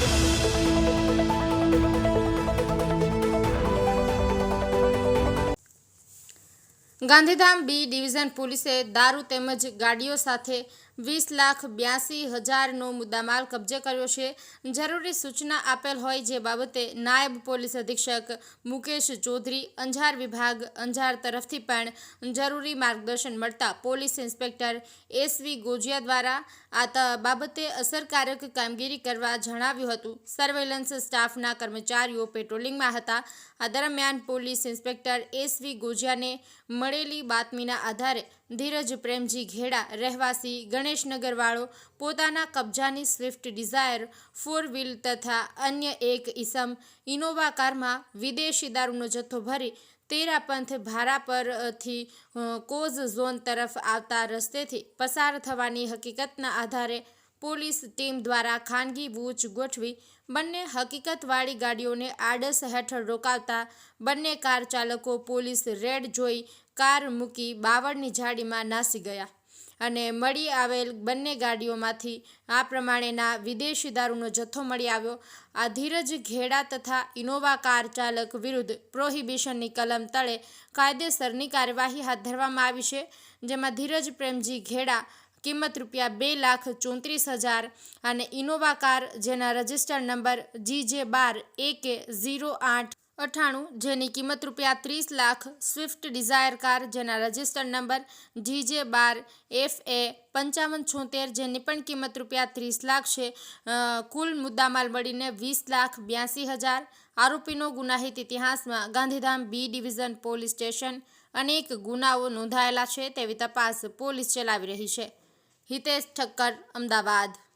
Bye. Gandhidham B division પોલીસે દારૂ તેમજ ગાડીઓ સાથે વીસ લાખ બ્યાસી હજારનો મુદ્દામાલ કબજે કર્યો છે. જરૂરી સૂચના આપેલ હોય જે બાબતે નાયબ પોલીસ અધિક્ષક મુકેશ ચૌધરી, અંજાર વિભાગ, અંજાર તરફથી પણ જરૂરી માર્ગદર્શન મળતા પોલીસ ઇન્સ્પેક્ટર એસવી ગોજિયા દ્વારા આ બાબતે અસરકારક કામગીરી કરવા જણાવ્યું હતું. સર્વેલન્સ સ્ટાફના કર્મચારીઓ પેટ્રોલિંગમાં હતા. આ દરમિયાન પોલીસ ઇન્સ્પેક્ટર એસવી ગોજિયાને મળેલી બાતમીના આધારે ધીરજ પ્રેમજી ઘેડા, રહેવાસી ગણેશનગરવાળો પોતાના કબજાની સ્વિફ્ટ ડિઝાયર, ફોર વ્હીલ તથા અન્ય એક ઈસમ ઇનોવા કારમાં વિદેશી દારૂનો જથ્થો ભરી તેરા પંથ ભારા પરથી કોઝ ઝોન તરફ આવતા રસ્તેથી પસાર થવાની હકીકતના આધારે પોલીસ ટીમ દ્વારા ખાનગી બૂચ ગોઠવી બંને હકીકતવાળી ગાડીઓને આડસ હેઠળ રોકાવતા બંને કાર ચાલકો પોલીસ રેડ જોઈ કાર મૂકી બાવળની ઝાડીમાં નાસી ગયા અને મળી આવેલ બંને ગાડીઓમાંથી આ પ્રમાણેના વિદેશી દારૂનો જથ્થો મળી આવ્યો. આ ધીરજ ઘેડા તથા ઇનોવા કાર ચાલક વિરુદ્ધ પ્રોહિબિશનની કલમ તળે કાયદેસરની કાર્યવાહી હાથ ધરવામાં આવી છે, જેમાં ધીરજ પ્રેમજી ઘેડા કિંમત રૂપિયા બે લાખ ચોત્રીસ હજાર અને ઇનોવા કાર, જેના રજિસ્ટર્ડ નંબર જી જે બાર એ ઝીરો આઠ અઠ્ઠાણું જેની કિંમત રૂપિયા ત્રીસ લાખ સ્વિફ્ટ ડિઝાયર કાર, જેના રજિસ્ટર્ડ નંબર જી જે બાર, એફ એ પંચાવન છોતેર, જેની પણ કિંમત રૂપિયા ત્રીસ લાખ છે. કુલ મુદ્દામાલ મળીને વીસ લાખ બ્યાસી હજાર આરોપીનો ગુનાહિત ઇતિહાસમાં Gandhidham B division police station અનેક ગુનાઓ નોંધાયેલા છે તેવી તપાસ પોલીસ ચલાવી રહી છે. હિતેશ ઠક્કર અમદાવાદ.